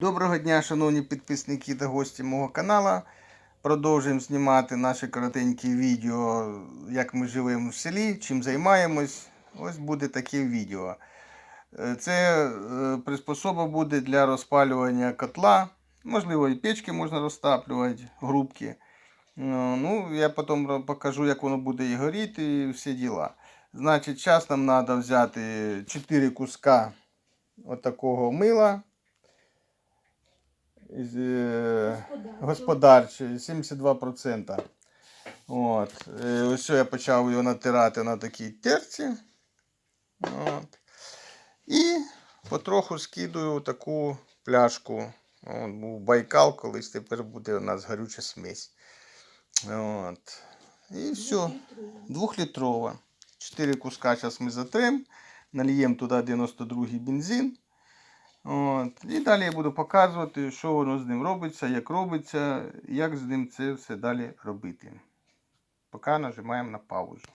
Доброго дня, шановні підписники та гості мого каналу. Продовжуємо знімати наші коротенькі відео, як ми живемо в селі, чим займаємось. Ось буде таке відео. Е, Це е, приспособа буде для розпалювання котла. Можливо, і печки можна розтаплювати, грубки. Ну, Ну, я потім покажу, як воно буде і горіти, і всі діла. Значить, зараз нам треба взяти 4 куска отакого мила. Е, 72%. От. Е, Ось що я почав його натирати на такій терці. От. І потроху скидую таку пляшку. От, був Байкал колись, тепер буде у нас горюча смесь. От. І все. Двохлітрова. Чотири куска зараз ми затрем. Нальємо туди 92-й бензин. От. І далі я буду показувати, що воно з ним робиться, як робиться, як з ним це все далі робити. Поки нажимаємо на паузу.